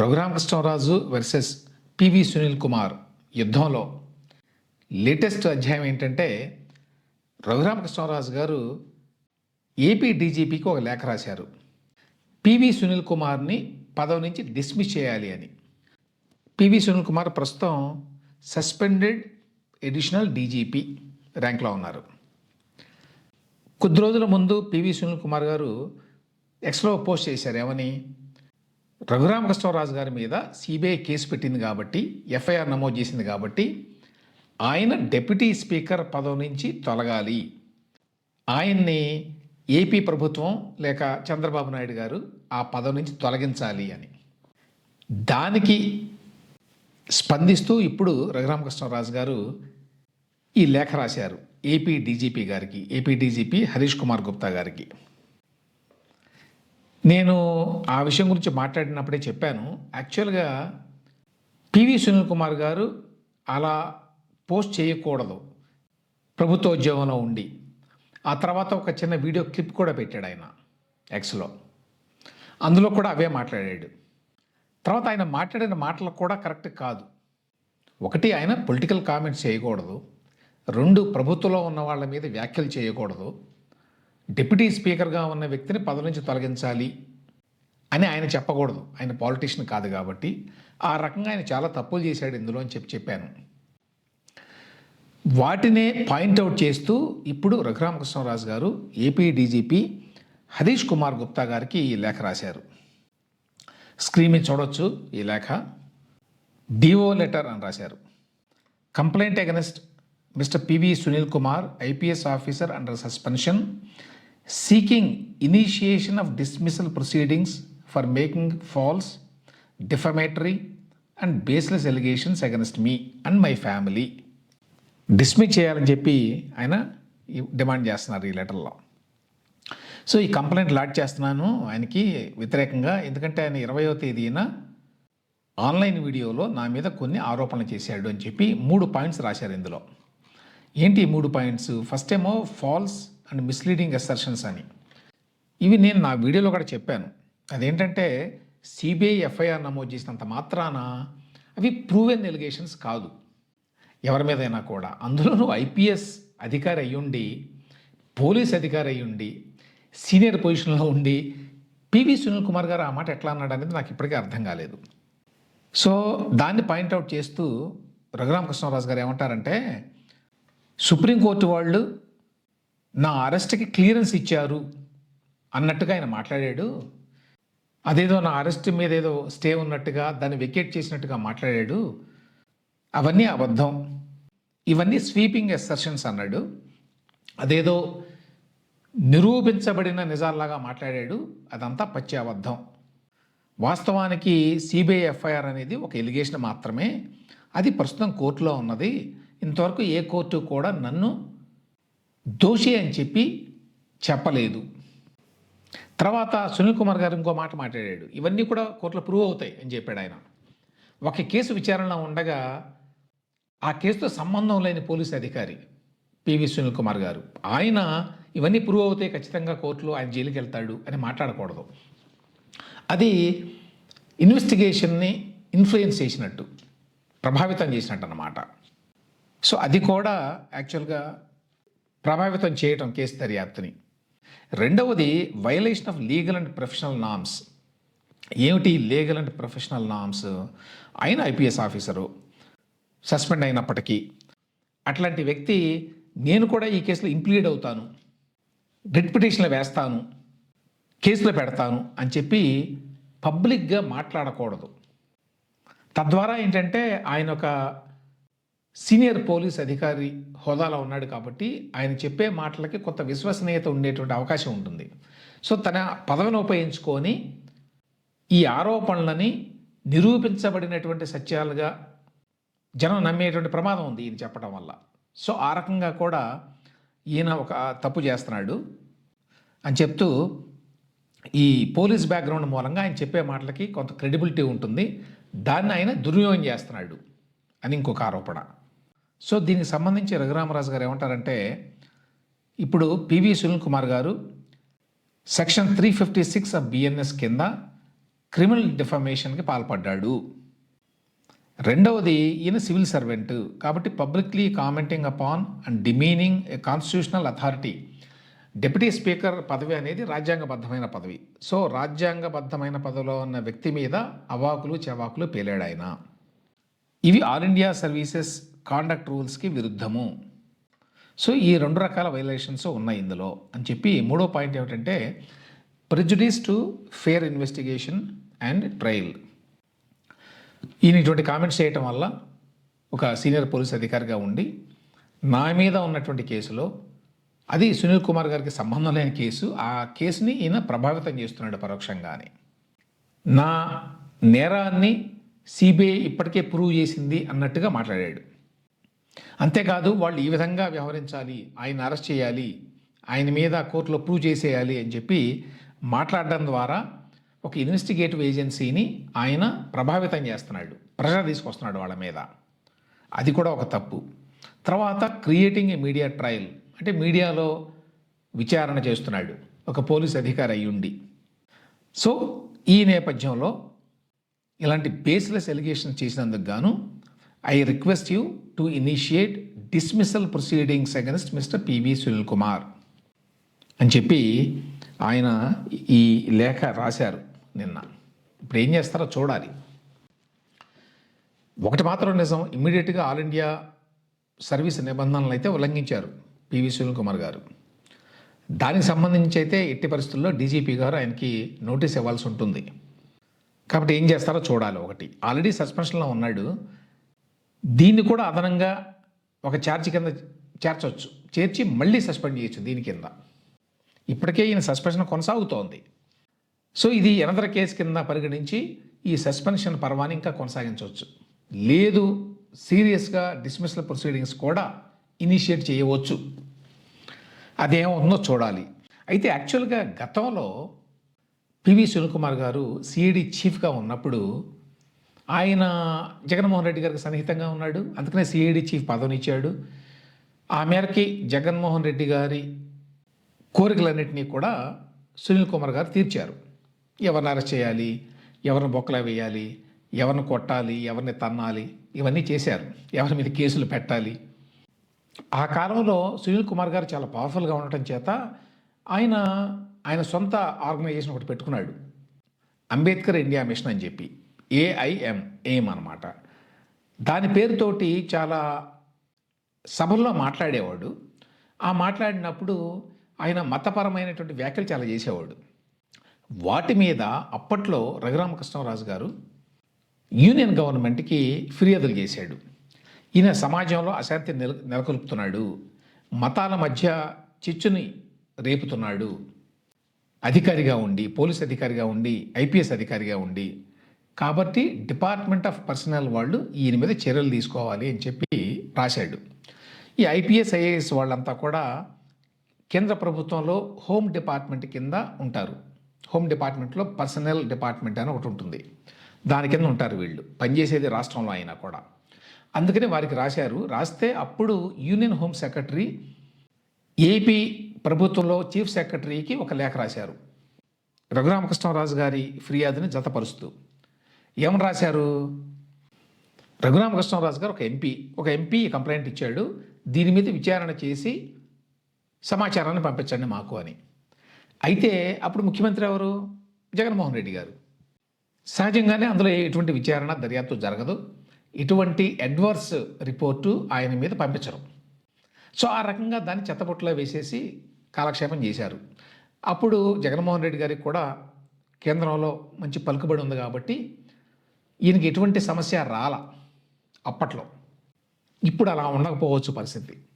Raghuramakrishnaraju versus PV Sunil Kumar యుద్ధంలో latest అధ్యాయం ఏంటంటే రఘురామకృష్ణరాజు గారు ఏపీ డీజీపీకి ఒక లేఖ రాశారు. పివి సునీల్ కుమార్ని పదవి నుంచి డిస్మిస్ చేయాలి అని. పివి సునీల్ కుమార్ ప్రస్తుతం సస్పెండెడ్ ఎడిషనల్ డీజీపీ ర్యాంక్లో ఉన్నారు. కొద్ది రోజుల ముందు పివి సునీల్ కుమార్ గారు ఎక్స్లో పోస్ట్ చేశారు. ఏమని? రఘురామకృష్ణరాజు గారి మీద సిబిఐ కేసు పెట్టింది కాబట్టి ఎఫ్ఐఆర్ నమోదు చేసింది కాబట్టి ఆయన డెప్యూటీ స్పీకర్ పదవి నుంచి తొలగాలి. ఆయన్ని ఏపీ ప్రభుత్వం లేక చంద్రబాబు నాయుడు గారు ఆ పదవి నుంచి తొలగించాలి అని. దానికి స్పందిస్తూ ఇప్పుడు రఘురామకృష్ణరాజు గారు ఈ లేఖ రాశారు. ఏపీ డీజీపీ గారికి ఏపీ డీజీపీ హరీష్ కుమార్ గుప్తా గారికి. నేను ఆ విషయం గురించి మాట్లాడినప్పుడే చెప్పాను. యాక్చువల్గా పివి సునీల్ కుమార్ గారు అలా పోస్ట్ చేయకూడదు. ప్రభుత్వ ఉద్యోగంలో ఉండి. ఆ తర్వాత ఒక చిన్న వీడియో క్లిప్ కూడా పెట్టాడు ఆయన ఎక్స్లో అందులో కూడా అవే మాట్లాడాడు. తర్వాత ఆయన మాట్లాడిన మాటలు కూడా కరెక్ట్ కాదు. ఒకటి ఆయన పొలిటికల్ కామెంట్స్ చేయకూడదు. రెండు ప్రభుత్వంలో ఉన్న వాళ్ళ మీద వ్యాఖ్యలు చేయకూడదు. డిప్యూటీ స్పీకర్గా ఉన్న వ్యక్తిని పదవి నుంచి తొలగించాలి అని ఆయన చెప్పకూడదు. ఆయన పాలిటిషియన్ కాదు కాబట్టి ఆ రకంగా ఆయన చాలా తప్పులు చేశాడు ఇందులో అని చెప్పి చెప్పాను. వాటినే పాయింట్అవుట్ చేస్తూ ఇప్పుడు రఘురామకృష్ణరాజు గారు ఏపీ డీజీపీ హరీష్ కుమార్ గుప్తా గారికి ఈ లేఖ రాశారు. స్క్రీన్ మీద చూడొచ్చు ఈ లేఖ. డిఓ లెటర్ అని రాశారు. Complaint against mister PV Sunil Kumar IPS officer under suspension seeking initiation of dismissal proceedings for making false defamatory and baseless allegations against me and my family dismiss చేయాలని చెప్పి ఆయన demand చేస్తున్నారు ఈ లెటర్లో so ఈ complaint lord చేస్తున్నాను ఆయనకి వ్యతిరేకంగా. ఎందుకంటే ఆయన ఇరవయో తేదీన ఆన్లైన్ వీడియోలో నా మీద కొన్ని ఆరోపణలు చేశాడు అని చెప్పి మూడు పాయింట్స్ రాశారు ఇందులో. ఏంటి ఈ మూడు పాయింట్స్? ఫస్ట్ ఏమో ఫాల్స్ అండ్ మిస్లీడింగ్ అసర్షన్స్ అని. ఇవి నేను నా వీడియోలో కూడా చెప్పాను. అదేంటంటే సిబిఐ ఎఫ్ఐఆర్ నమోదు చేసినంత మాత్రాన అవి ప్రూవెన్ ఎలిగేషన్స్ కాదు. ఎవరి మీదైనా కూడా. అందులోనూ ఐపీఎస్ అధికారి అయ్యుండి పోలీస్ అధికారి అయ్యుండి సీనియర్ పొజిషన్లో ఉండి పివి సునీల్ కుమార్ గారు ఆ మాట ఎట్లా అన్నాడు అనేది నాకు ఇప్పటికీ అర్థం కాలేదు. సో దాన్ని పాయింట్అవుట్ చేస్తూ రఘురామకృష్ణరాజు గారు ఏమంటారంటే సుప్రీంకోర్టు వాళ్ళు నా అరెస్ట్కి క్లియరెన్స్ ఇచ్చారు అన్నట్టుగా ఆయన మాట్లాడాడు. అదేదో నా అరెస్ట్ మీద ఏదో స్టే ఉన్నట్టుగా దాన్ని వెకేట్ చేసినట్టుగా మాట్లాడాడు. అవన్నీ అబద్ధం. ఇవన్నీ స్వీపింగ్ ఎస్సర్షన్స్ అన్నాడు. అదేదో నిరూపించబడిన నిజాల్లాగా మాట్లాడాడు. అదంతా పచ్చి అబద్ధం. వాస్తవానికి సిబిఐ ఎఫ్ఐఆర్ అనేది ఒక ఎలిగేషన్ మాత్రమే. అది ప్రస్తుతం కోర్టులో ఉన్నది. ఇంతవరకు ఏ కోర్టు కూడా నన్ను దోషి అని చెప్పి చెప్పలేదు. తర్వాత సునీల్ కుమార్ గారు ఇంకో మాట మాట్లాడాడు. ఇవన్నీ కూడా కోర్టులో ప్రూవ్ అవుతాయి అని చెప్పాడు ఆయన. ఒక కేసు విచారణలో ఉండగా ఆ కేసుతో సంబంధం లేని పోలీసు అధికారి పివి సునీల్ కుమార్ గారు ఆయన ఇవన్నీ ప్రూవ్ అవుతాయి ఖచ్చితంగా కోర్టులో ఆయన జైలుకి వెళ్తాడు అని మాట్లాడకూడదు. అది ఇన్వెస్టిగేషన్ని ఇన్ఫ్లుయెన్స్ చేసినట్టు ప్రభావితం చేసినట్టు అన్నమాట సో అది కూడా యాక్చువల్గా ప్రభావితం చేయటం కేసు దర్యాప్తుని. రెండవది violation of legal and professional norms ఏమిటి లీగల్ అండ్ ప్రొఫెషనల్ నామ్స్ ఆయన ఐపీఎస్ ఆఫీసరు సస్పెండ్ అయినప్పటికీ అట్లాంటి వ్యక్తి నేను కూడా ఈ కేసులో ఇంప్లీడ్ అవుతాను రిట్ పిటిషన్లు వేస్తాను కేసులు పెడతాను అని చెప్పి పబ్లిక్గా మాట్లాడకూడదు. తద్వారా ఏంటంటే ఆయన ఒక సీనియర్ పోలీస్ అధికారి హోదాలో ఉన్నాడు కాబట్టి ఆయన చెప్పే మాటలకి కొంత విశ్వసనీయత ఉండేటువంటి అవకాశం ఉంటుంది. సో తన పదవిని ఉపయోగించుకొని ఈ ఆరోపణలని నిరూపించబడినటువంటి సత్యాలుగా జనం నమ్మేటువంటి ప్రమాదం ఉంది ఈయన చెప్పడం వల్ల. సో ఆ రకంగా కూడా ఈయన ఒక తప్పు చేస్తున్నాడు అని చెప్తూ ఈ పోలీస్ బ్యాక్గ్రౌండ్ మూలంగా ఆయన చెప్పే మాటలకి కొంత క్రెడిబిలిటీ ఉంటుంది. దాన్ని ఆయన దుర్వినియోగం చేస్తున్నాడు అని ఇంకొక ఆరోపణ. సో దీనికి సంబంధించి రఘురామరాజు గారు ఏమంటారంటే ఇప్పుడు పివి సునీల్ కుమార్ గారు section three fifty six of BNS కింద క్రిమినల్ డిఫమేషన్కి పాల్పడ్డాడు. రెండవది ఈయన సివిల్ సర్వెంట్. కాబట్టి publicly commenting upon and demeaning a constitutional authority. Deputy speaker పదవి అనేది రాజ్యాంగబద్ధమైన పదవి. సో రాజ్యాంగబద్ధమైన పదవిలో ఉన్న వ్యక్తి మీద అవాకులు చెవాకులు పేలాడు ఆయన ఇవి ఆల్ ఇండియా సర్వీసెస్ కాండక్ట్ రూల్స్కి విరుద్ధము. సో ఈ రెండు రకాల వైలేషన్స్ ఉన్నాయి ఇందులో. అని చెప్పి మూడో పాయింట్ ఏమిటంటే prejudice to fair investigation and trial ఈయన ఇటువంటి కామెంట్స్ చేయటం వల్ల ఒక సీనియర్ పోలీస్ అధికారిగా ఉండి నా మీద ఉన్నటువంటి కేసులో అది సునీల్ కుమార్ గారికి సంబంధం లేని కేసు. ఆ కేసుని ఈయన ప్రభావితం చేస్తున్నాడు పరోక్షంగానే. నా నేరాన్ని సిబిఐ ఇప్పటికే ప్రూవ్ చేసింది అన్నట్టుగా మాట్లాడాడు. అంతేకాదు వాళ్ళు ఈ విధంగా వ్యవహరించాలి ఆయన అరెస్ట్ చేయాలి ఆయన మీద కోర్టులో ప్రూవ్ చేసేయాలి అని చెప్పి మాట్లాడడం ద్వారా ఒక ఇన్వెస్టిగేటివ్ ఏజెన్సీని ఆయన ప్రభావితం చేస్తున్నాడు ప్రెషర్ తీసుకొస్తున్నాడు వాళ్ళ మీద. అది కూడా ఒక తప్పు. తర్వాత క్రియేటింగ్ ఏ మీడియా ట్రయల్ అంటే మీడియాలో విచారణ చేస్తున్నాడు ఒక పోలీస్ అధికారి అయ్యుండి సో ఈ నేపథ్యంలో ఇలాంటి బేస్లెస్ ఎలిగేషన్ చేసినందుకు గాను I request you to initiate dismissal proceedings against mister PV Sunil Kumar అని చెప్పి ఆయన ఈ లేఖ రాశారు నిన్న. ఇప్పుడు ఏం చేస్తారో చూడాలి. ఒకటి మాత్రం నిజం ఇమ్మీడియట్గా ఆల్ ఇండియా సర్వీస్ నిబంధనలు అయితే ఉల్లంఘించారు పివి సునీల్ కుమార్ గారు. దానికి సంబంధించి అయితే ఎట్టి పరిస్థితుల్లో డీజీపీ గారు ఆయనకి నోటీస్ ఇవ్వాల్సి ఉంటుంది. కాబట్టి ఏం చేస్తారో చూడాలి ఒకటి. ఆల్రెడీ సస్పెన్షన్లో ఉన్నాడు. దీన్ని కూడా అదనంగా ఒక ఛార్జ్ కింద చేర్చవచ్చు. చేర్చి మళ్ళీ సస్పెండ్ చేయొచ్చు దీని కింద. ఇప్పటికే ఈయన సస్పెన్షన్ కొనసాగుతోంది. సో ఇది ఎనదర కేసు కింద పరిగణించి ఈ సస్పెన్షన్ పర్వాన్ని ఇంకా కొనసాగించవచ్చు. లేదు సీరియస్గా డిస్మిస్ల ప్రొసీడింగ్స్ కూడా ఇనిషియేట్ చేయవచ్చు. అదేమవుతుందో చూడాలి. అయితే యాక్చువల్గా గతంలో పివి సునీల్ గారు సిఐడి చీఫ్గా ఉన్నప్పుడు ఆయన జగన్మోహన్ రెడ్డి గారికి సన్నిహితంగా ఉన్నాడు. అందుకనే సిఐడి చీఫ్ పదవినిచ్చాడు. ఆ మేరకి జగన్మోహన్ రెడ్డి గారి కోరికలన్నింటినీ కూడా సునీల్ కుమార్ గారు తీర్చారు. ఎవరిని అరెస్ట్ చేయాలి? ఎవరిని బొక్కలా వేయాలి? ఎవరిని కొట్టాలి? ఎవరిని తన్నాలి? ఇవన్నీ చేశారు. ఎవరి మీద కేసులు పెట్టాలి? ఆ కాలంలో సునీల్ కుమార్ గారు చాలా పవర్ఫుల్గా ఉండటం చేత ఆయన ఆయన సొంత ఆర్గనైజేషన్ ఒకటి పెట్టుకున్నాడు. అంబేద్కర్ ఇండియా మిషన్ అని చెప్పి. ఏఐఎం ఏం అనమాట దాని పేరుతోటి చాలా సభల్లో మాట్లాడేవాడు. ఆ మాట్లాడినప్పుడు ఆయన మతపరమైనటువంటి వ్యాఖ్యలు చాలా చేసేవాడు. వాటి మీద అప్పట్లో రఘురామకృష్ణరాజు గారు యూనియన్ గవర్నమెంట్కి ఫిర్యాదులు చేశాడు. ఈయన సమాజంలో అశాంతి నెల నెలకొల్పుతున్నాడు. మతాల మధ్య చిచ్చుని రేపుతున్నాడు. అధికారిగా ఉండి పోలీస్ అధికారిగా ఉండి ఐపీఎస్ అధికారిగా ఉండి కాబట్టి డిపార్ట్మెంట్ ఆఫ్ పర్సనల్ వాళ్ళు ఈయన మీద చర్యలు తీసుకోవాలి అని చెప్పి రాశాడు. ఈ ఐపీఎస్ ఐఏఎస్ వాళ్ళంతా కూడా కేంద్ర ప్రభుత్వంలో హోమ్ డిపార్ట్మెంట్ కింద ఉంటారు. హోమ్ డిపార్ట్మెంట్లో పర్సనల్ డిపార్ట్మెంట్ అని ఒకటి ఉంటుంది. దాని కింద ఉంటారు వీళ్ళు. పనిచేసేది రాష్ట్రంలో అయినా కూడా. అందుకని వారికి రాశారు. రాస్తే అప్పుడు యూనియన్ హోమ్ సెక్రటరీ ఏపీ ప్రభుత్వంలో చీఫ్ సెక్రటరీకి ఒక లేఖ రాశారు. రఘురామకృష్ణరాజు గారి ఫిర్యాదుని జతపరుస్తూ ఏమని రాశారు? రఘురామకృష్ణరాజు గారు ఒక ఎంపీ ఒక ఎంపీ కంప్లైంట్ ఇచ్చాడు. దీని మీద విచారణ చేసి సమాచారాన్ని పంపించండి మాకు అని. అయితే అప్పుడు ముఖ్యమంత్రి ఎవరు? జగన్మోహన్ రెడ్డి గారు. సహజంగానే అందులో ఎటువంటి విచారణ దర్యాప్తు జరగదు. ఇటువంటి అడ్వర్స్ రిపోర్టు ఆయన మీద పంపించరు. సో ఆ రకంగా దాన్ని చెత్తబుట్టలో వేసేసి కాలక్షేపం చేశారు. అప్పుడు జగన్మోహన్ రెడ్డి గారికి కూడా కేంద్రంలో మంచి పలుకుబడి ఉంది కాబట్టి ఈయనకి ఎటువంటి సమస్య రాల అప్పట్లో. ఇప్పుడు అలా ఉండకపోవచ్చు పరిస్థితి.